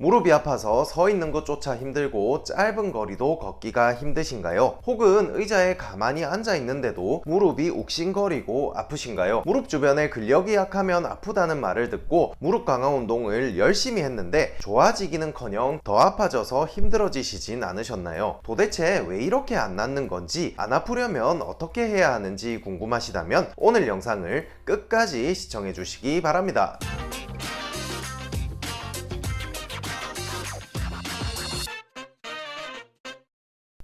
무릎이 아파서 서 있는 것조차 힘들고 짧은 거리도 걷기가 힘드신가요? 혹은 의자에 가만히 앉아 있는데도 무릎이 욱신거리고 아프신가요? 무릎 주변에 근력이 약하면 아프다는 말을 듣고 무릎 강화 운동을 열심히 했는데 좋아지기는 커녕 더 아파져서 힘들어지시진 않으셨나요? 도대체 왜 이렇게 안 낫는 건지 안 아프려면 어떻게 해야 하는지 궁금하시다면 오늘 영상을 끝까지 시청해 주시기 바랍니다.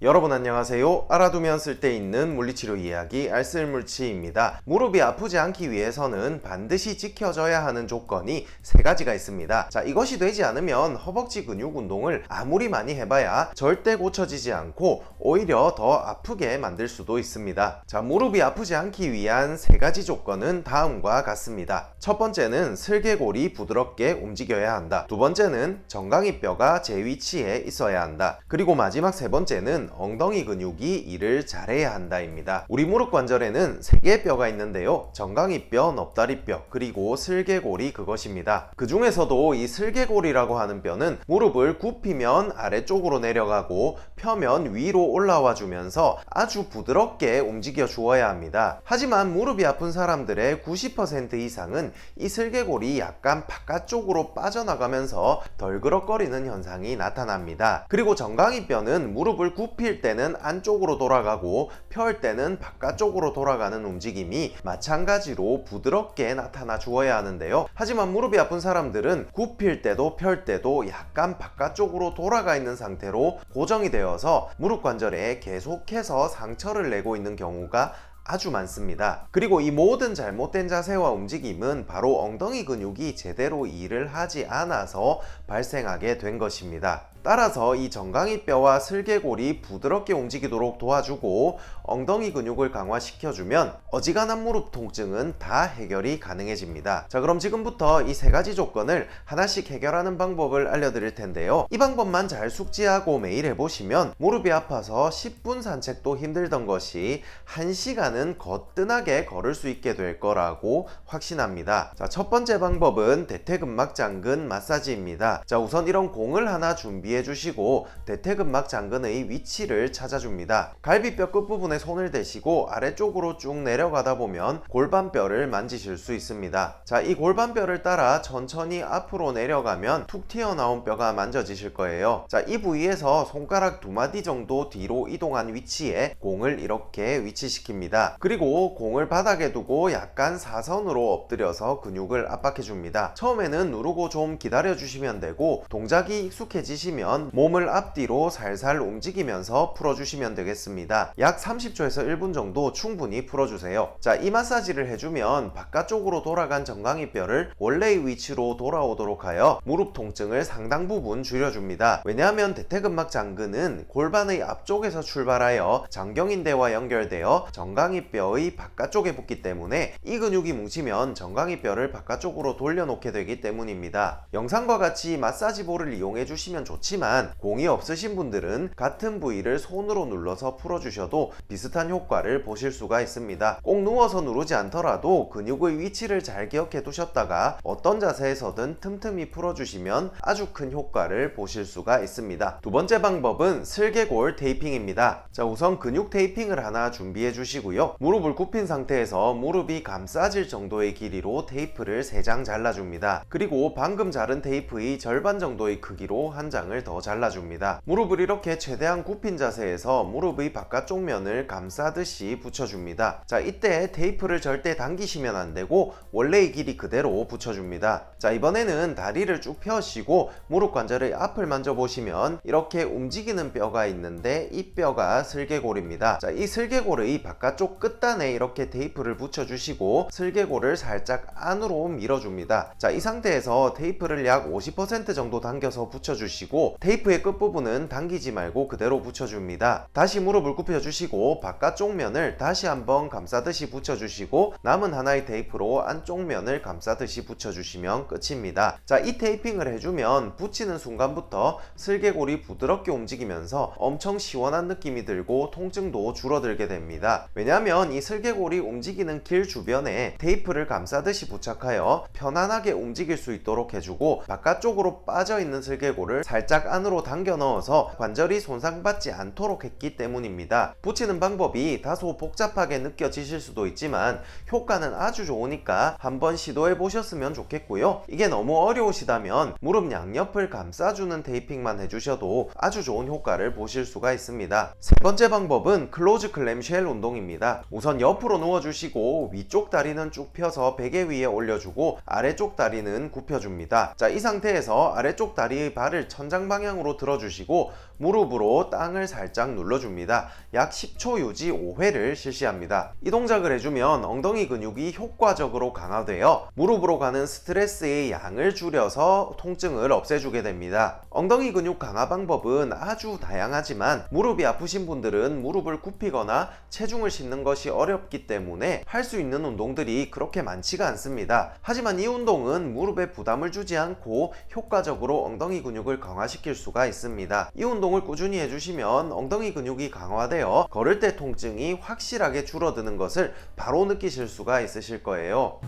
여러분 안녕하세요. 알아두면 쓸데있는 물리치료 이야기 알쓸물치입니다. 무릎이 아프지 않기 위해서는 반드시 지켜져야 하는 조건이 세 가지가 있습니다. 자, 이것이 되지 않으면 허벅지 근육 운동을 아무리 많이 해봐야 절대 고쳐지지 않고 오히려 더 아프게 만들 수도 있습니다. 자, 무릎이 아프지 않기 위한 세 가지 조건은 다음과 같습니다. 첫 번째는 슬개골이 부드럽게 움직여야 한다. 두 번째는 정강이 뼈가 제 위치에 있어야 한다. 그리고 마지막 세 번째는 엉덩이 근육이 일을 잘해야 한다입니다. 우리 무릎 관절에는 세 개의 뼈가 있는데요. 정강이뼈, 넙다리뼈, 그리고 슬개골이 그것입니다. 그 중에서도 이 슬개골이라고 하는 뼈는 무릎을 굽히면 아래쪽으로 내려가고 펴면 위로 올라와 주면서 아주 부드럽게 움직여 주어야 합니다. 하지만 무릎이 아픈 사람들의 90% 이상은 이 슬개골이 약간 바깥쪽으로 빠져나가면서 덜그럭거리는 현상이 나타납니다. 그리고 정강이뼈는 무릎을 굽힐 때는 안쪽으로 돌아가고 펼 때는 바깥쪽으로 돌아가는 움직임이 마찬가지로 부드럽게 나타나 주어야 하는데요. 하지만 무릎이 아픈 사람들은 굽힐 때도 펼 때도 약간 바깥쪽으로 돌아가 있는 상태로 고정이 되어서 무릎 관절에 계속해서 상처를 내고 있는 경우가 아주 많습니다. 그리고 이 모든 잘못된 자세와 움직임은 바로 엉덩이 근육이 제대로 일을 하지 않아서 발생하게 된 것입니다. 따라서 이 정강이 뼈와 슬개골이 부드럽게 움직이도록 도와주고 엉덩이 근육을 강화시켜주면 어지간한 무릎 통증은 다 해결이 가능해집니다. 자, 그럼 지금부터 이 세 가지 조건을 하나씩 해결하는 방법을 알려드릴 텐데요. 이 방법만 잘 숙지하고 매일 해보시면 무릎이 아파서 10분 산책도 힘들던 것이 1시간은 거뜬하게 걸을 수 있게 될 거라고 확신합니다. 자, 첫 번째 방법은 대퇴근막 장근 마사지입니다. 자, 우선 이런 공을 하나 준비해 주시고 대퇴근막 장근의 위치를 찾아줍니다. 갈비뼈 끝부분에 손을 대시고 아래쪽으로 쭉 내려가다 보면 골반뼈를 만지실 수 있습니다. 자, 이 골반뼈를 따라 천천히 앞으로 내려가면 툭 튀어나온 뼈가 만져지실 거예요. 자, 이 부위에서 손가락 두 마디 정도 뒤로 이동한 위치에 공을 이렇게 위치시킵니다. 그리고 공을 바닥에 두고 약간 사선으로 엎드려서 근육을 압박해 줍니다. 처음에는 누르고 좀 기다려 주시면 되고 동작이 익숙해지시면 몸을 앞뒤로 살살 움직이면서 풀어주시면 되겠습니다. 약 30초에서 1분 정도 충분히 풀어주세요. 자, 이 마사지를 해주면 바깥쪽으로 돌아간 정강이 뼈를 원래의 위치로 돌아오도록 하여 무릎 통증을 상당 부분 줄여줍니다. 왜냐하면 대퇴근막 장근은 골반의 앞쪽에서 출발하여 장경인대와 연결되어 정강이 뼈의 바깥쪽에 붙기 때문에 이 근육이 뭉치면 정강이 뼈를 바깥쪽으로 돌려놓게 되기 때문입니다. 영상과 같이 마사지볼을 이용해 주시면 좋지 만 공이 없으신 분들은 같은 부위를 손으로 눌러서 풀어주셔도 비슷한 효과를 보실 수가 있습니다. 꼭 누워서 누르지 않더라도 근육의 위치를 잘 기억해 두셨다가 어떤 자세에서든 틈틈이 풀어주시면 아주 큰 효과를 보실 수가 있습니다. 두 번째 방법은 슬개골 테이핑입니다. 자, 우선 근육 테이핑을 하나 준비해 주시고요. 무릎을 굽힌 상태에서 무릎이 감싸질 정도의 길이로 테이프를 3장 잘라줍니다. 그리고 방금 자른 테이프의 절반 정도의 크기로 한 장을 더 잘라줍니다. 무릎을 이렇게 최대한 굽힌 자세에서 무릎의 바깥쪽 면을 감싸듯이 붙여줍니다. 자, 이때 테이프를 절대 당기시면 안 되고 원래의 길이 그대로 붙여줍니다. 자, 이번에는 다리를 쭉 펴시고 무릎 관절의 앞을 만져보시면 이렇게 움직이는 뼈가 있는데 이 뼈가 슬개골입니다. 자, 이 슬개골의 바깥쪽 끝단에 이렇게 테이프를 붙여주시고 슬개골을 살짝 안으로 밀어줍니다. 자, 이 상태에서 테이프를 약 50% 정도 당겨서 붙여주시고 테이프의 끝부분은 당기지 말고 그대로 붙여줍니다. 다시 무릎을 굽혀주시고 바깥쪽 면을 다시 한번 감싸듯이 붙여주시고 남은 하나의 테이프로 안쪽 면을 감싸듯이 붙여주시면 끝입니다. 자, 이 테이핑을 해주면 붙이는 순간부터 슬개골이 부드럽게 움직이면서 엄청 시원한 느낌이 들고 통증도 줄어들게 됩니다. 왜냐하면 이 슬개골이 움직이는 길 주변에 테이프를 감싸듯이 부착하여 편안하게 움직일 수 있도록 해주고 바깥쪽으로 빠져 있는 슬개골을 살짝 안으로 당겨 넣어서 관절이 손상받지 않도록 했기 때문입니다. 붙이는 방법이 다소 복잡하게 느껴지실 수도 있지만 효과는 아주 좋으니까 한번 시도해 보셨으면 좋겠고요. 이게 너무 어려우시다면 무릎 양옆을 감싸주는 테이핑만 해주셔도 아주 좋은 효과를 보실 수가 있습니다. 세 번째 방법은 클로즈 클램쉘 운동입니다. 우선 옆으로 누워주시고 위쪽 다리는 쭉 펴서 베개 위에 올려주고 아래쪽 다리는 굽혀줍니다. 자, 이 상태에서 아래쪽 다리의 발을 천장 방향으로 들어주시고 무릎으로 땅을 살짝 눌러줍니다. 약 10초 유지 5회를 실시합니다. 이 동작을 해주면 엉덩이 근육이 효과적으로 강화되어 무릎으로 가는 스트레스의 양을 줄여서 통증을 없애주게 됩니다. 엉덩이 근육 강화 방법은 아주 다양하지만 무릎이 아프신 분들은 무릎을 굽히거나 체중을 싣는 것이 어렵기 때문에 할 수 있는 운동들이 그렇게 많지가 않습니다. 하지만 이 운동은 무릎에 부담을 주지 않고 효과적으로 엉덩이 근육을 강화시 킬 수가 있습니다. 이 운동을 꾸준히 해주시면 엉덩이 근육이 강화되어 걸을 때 통증이 확실하게 줄어드는 것을 바로 느끼실 수가 있으실 거예요.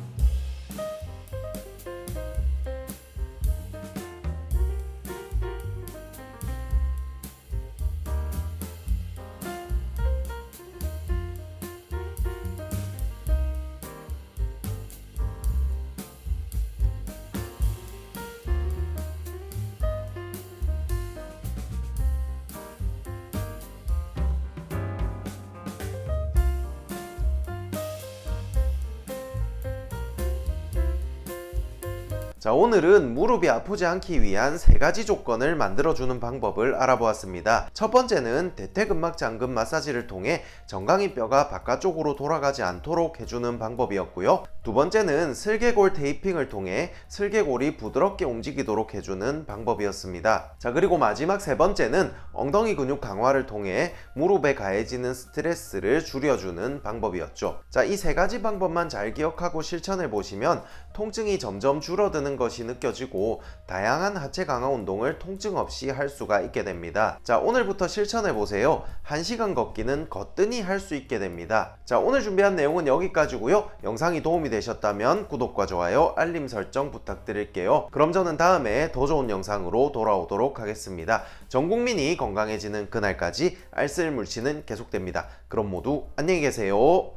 자, 오늘은 무릎이 아프지 않기 위한 세 가지 조건을 만들어주는 방법을 알아보았습니다. 첫 번째는 대퇴근막 잠금 마사지를 통해 정강이 뼈가 바깥쪽으로 돌아가지 않도록 해주는 방법이었고요. 두 번째는 슬개골 테이핑을 통해 슬개골이 부드럽게 움직이도록 해주는 방법이었습니다. 자, 그리고 마지막 세 번째는 엉덩이 근육 강화를 통해 무릎에 가해지는 스트레스를 줄여주는 방법이었죠. 자, 이 세 가지 방법만 잘 기억하고 실천해 보시면 통증이 점점 줄어드는 것이 느껴지고 다양한 하체 강화 운동을 통증 없이 할 수가 있게 됩니다. 자, 오늘부터 실천해 보세요. 1시간 걷기는 거뜬히 할 수 있게 됩니다. 자, 오늘 준비한 내용은 여기까지고요. 영상이 도움이 되셨다면 구독과 좋아요, 알림 설정 부탁드릴게요. 그럼 저는 다음에 더 좋은 영상으로 돌아오도록 하겠습니다. 전 국민이 건강해지는 그날까지 알쓸 물치는 계속됩니다. 그럼 모두 안녕히 계세요.